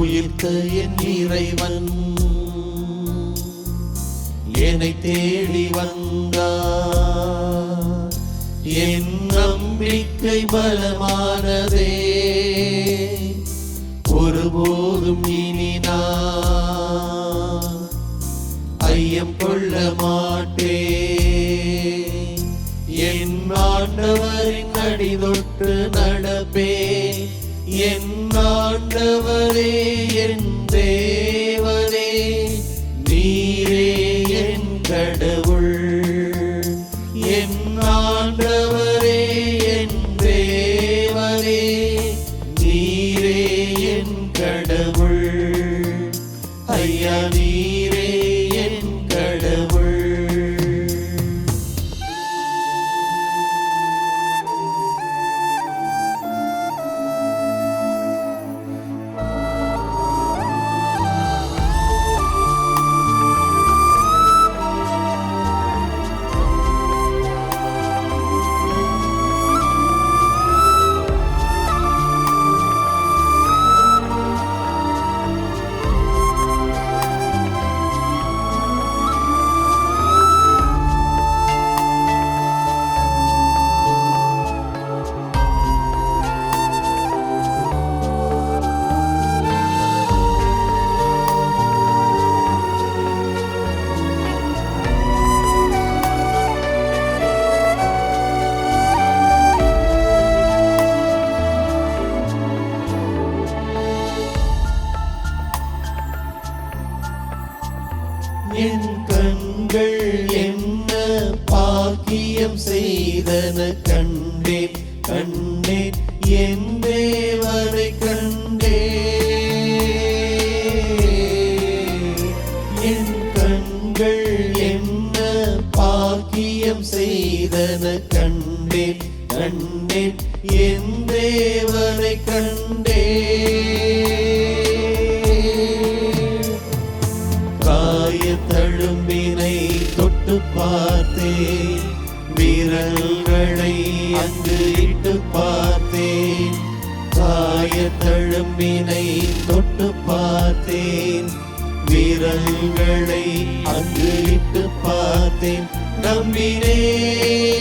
உயிர்த்த என் இறைவன். என்னை தேடி வந்தார். என் நம்பிக்கை பலமானதே. ஒருபோதும் இனி நான் ஐயம் கொள்ள மாட்டே என் ஆண்டவரின் அடிதொட்டு நட ஆண்டவரே என் தேவனே நீரே என் கடவுள். என் ஆண்டவரே என் தேவனே நீரே என் கடவுள். ஐயா நீரே என் கண்கள் என்ன பாக்கியம் செய்தன கண்டேன் கண்டேன் என் தேவனை கண்டே. என் கண்கள் என்ன பாக்கியம் செய்தன கண்டேன் கண்டேன் என் தேவனை தொட்டு பார்த்தேன் விரல்களை அங்கு இட்டு பார்த்தேன் காயத்தழும்பினை தொட்டு பார்த்தேன் விரல்களை அங்கு இட்டு பார்த்தேன் நம்பினேன்.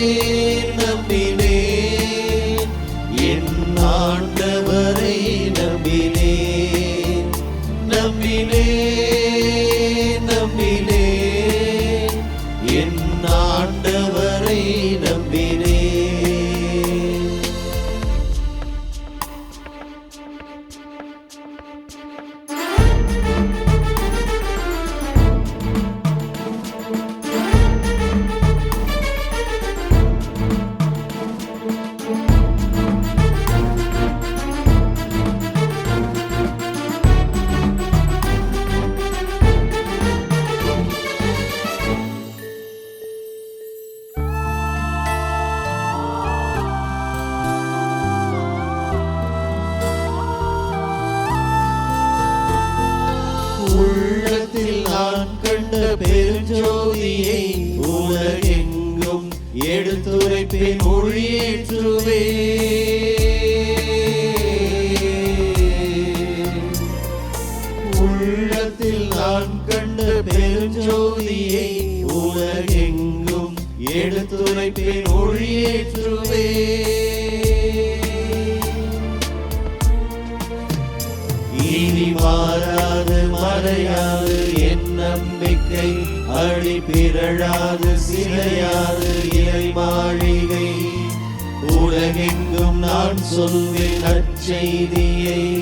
பெருஞ்சோதியை உலகெங்கும் எடுத்துரைப்பேன் மொழியேற்றுவே. உள்ளத்தில் நான் கண்ட பெருஞ்சோதியை உலகெங்கும் எடுத்துரைப்பேன் மொழியேற்றுவே. இனி மாறாது மறையாது மாளிகை அடி பிறழாது சிலையாது இலை மாளிகை. உலகெங்கும் நான் சொல்வேன் நற்செய்தியை.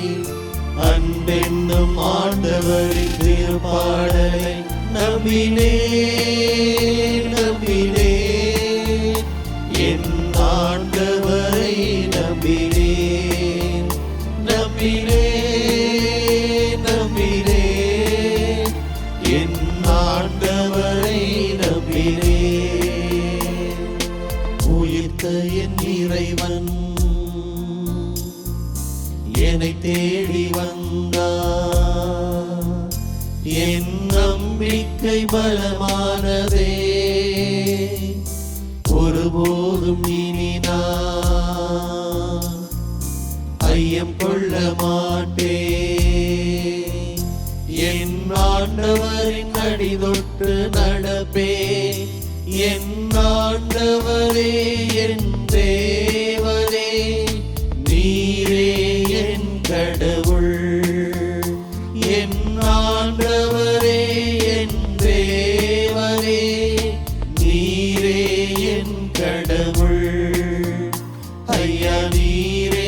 அன்பென்னும் ஆண்டவரின் திருப்பாடலை நம்பினேன். பலமானதே ஒருபோதும் நீனா ஐயம் கொள்ள மாட்டே என் ஆண்டவரின் அடிதொட்டு நடப்பே என் ஆண்டவரே என் தேவரே நீரே என் கடவுள். நீரே